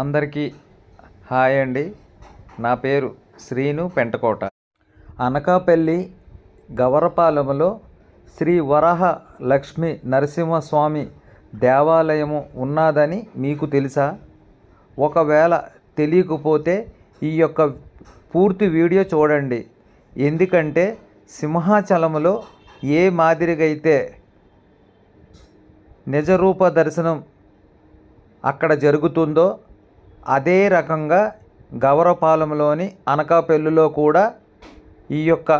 అందరికీ హాయ్ అండి. నా పేరు శ్రీను పెంటకోట. అనకాపల్లి గవరపాలెంలో శ్రీ వరహ లక్ష్మి నరసింహస్వామి దేవాలయము ఉన్నదని మీకు తెలుసా? ఒకవేళ తెలియకపోతే ఈ యొక్క పూర్తి వీడియో చూడండి. ఎందుకంటే సింహాచలములో ఏ మాదిరిగైతే నిజరూప దర్శనం అక్కడ జరుగుతుందో అదే రకంగా గవరపాలెంలోని అనకాపల్లిలో కూడా ఈ యొక్క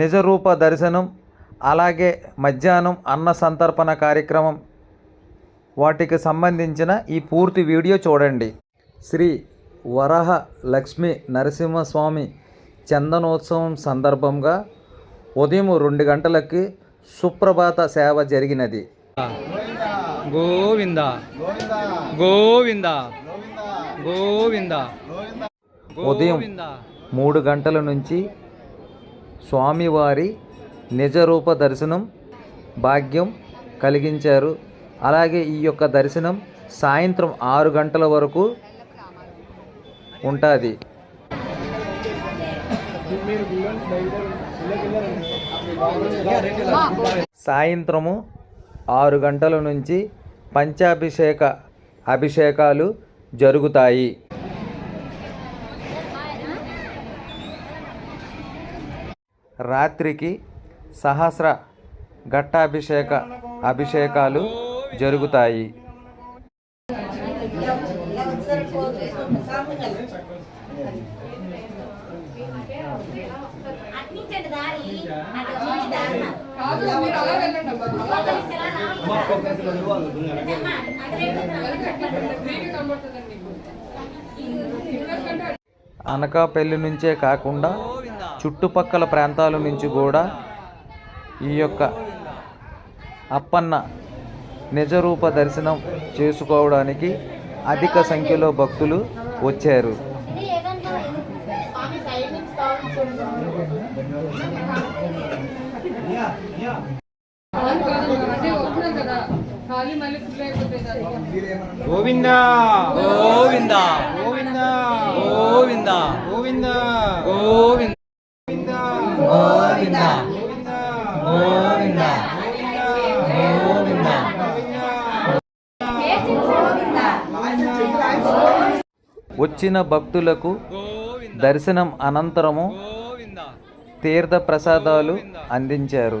నిజరూప దర్శనం అలాగే మధ్యాహ్నం అన్న సంతర్పణ కార్యక్రమం వాటికి సంబంధించిన ఈ పూర్తి వీడియో చూడండి. శ్రీ వరహ లక్ష్మి నరసింహస్వామి చందనోత్సవం సందర్భంగా ఉదయం రెండు గంటలకి సుప్రభాత సేవ జరిగినది. గోవింద. గోవింద. గోవింద. ఉదయం మూడు గంటల నుంచి స్వామివారి నిజరూప దర్శనం భాగ్యం కలిగించారు. అలాగే ఈ యొక్క దర్శనం సాయంత్రం ఆరు గంటల వరకు ఉంటుంది. సాయంత్రము ఆరు గంటల నుంచి పంచాభిషేక అభిషేకాలు జరుగుతాయి. రాత్రికి సహస్ర ఘట్టాభిషేక అభిషేకాలు జరుగుతాయి. కాదు మీరు అలా వెళ్ళండి అనకాపల్లి నుంచే కాకుండా చుట్టుపక్కల ప్రాంతాల నుంచి కూడా ఈ యొక్క అప్పన్న నిజరూప దర్శనం చేసుకోవడానికి అధిక సంఖ్యలో భక్తులు వచ్చారు. కదా ఖాళీ మళ్ళీ ఫుల్ అయిపోతుంది దానికి. గోవింద గోవింద గోవింద గోవింద గోవింద గోవింద గోవింద గోవింద గోవింద వచ్చిన భక్తులకు దర్శనం అనంతరము తీర్థ ప్రసాదాలు అందించారు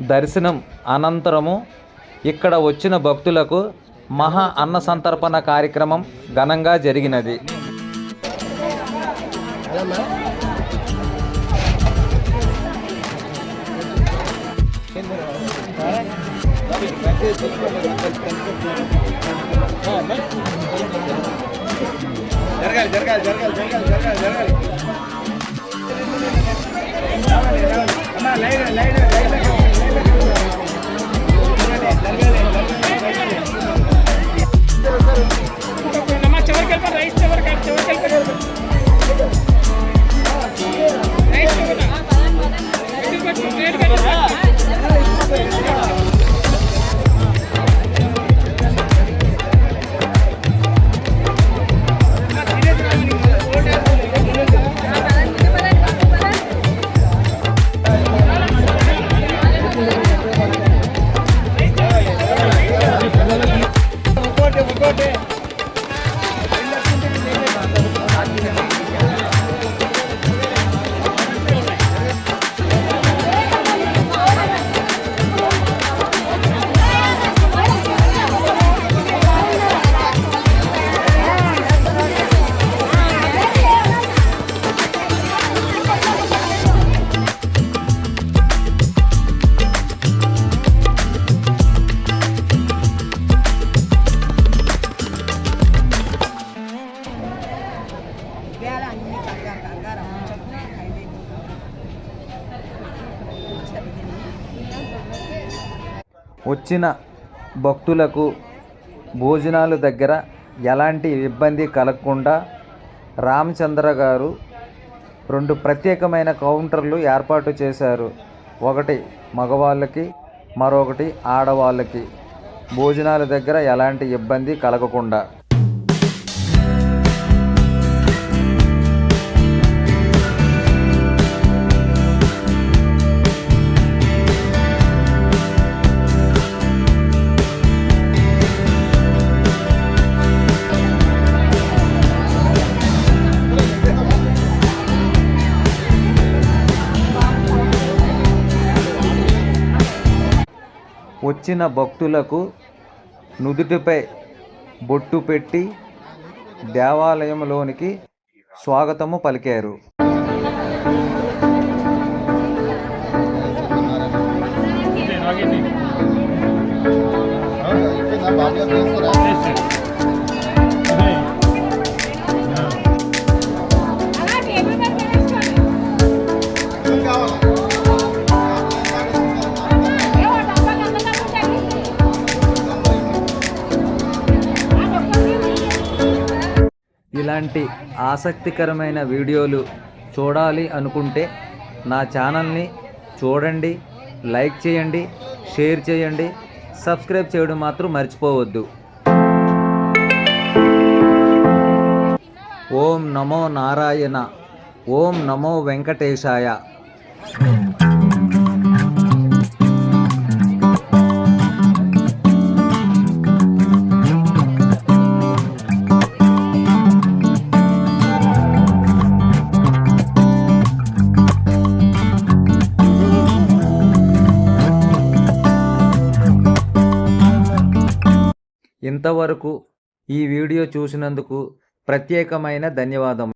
దర్శనం అనంతరము ఇక్కడ వచ్చిన భక్తులకు మహా అన్న సంతర్పణ కార్యక్రమం ఘనంగా జరిగినది. జరగాలి జరగాలి జరగాలి జరగాలి జరగాలి జరగాలి. వచ్చిన భక్తులకు భోజనాలు దగ్గర ఎలాంటి ఇబ్బంది కలగకుండా రామచంద్ర గారు రెండు ప్రత్యేకమైన కౌంటర్లు ఏర్పాటు చేశారు. ఒకటి మగవాళ్ళకి మరొకటి ఆడవాళ్ళకి. భోజనాల దగ్గర ఎలాంటి ఇబ్బంది కలగకుండా. వచ్చిన భక్తులకు నుదుటిపై బొట్టు పెట్టి దేవాలయంలోనికి స్వాగతము పలికారు. ఇలాంటి ఆసక్తికరమైన వీడియోలు చూడాలి అనుకుంటే నా ఛానల్ని చూడండి లైక్ చేయండి షేర్ చేయండి సబ్స్క్రైబ్ చేయడం మాత్రం మర్చిపోవద్దు. ఓం నమో నారాయణ ఓం నమో వెంకటేశాయ. ఇంతవరకు ఈ వీడియో చూసినందుకు ప్రత్యేకమైన ధన్యవాదం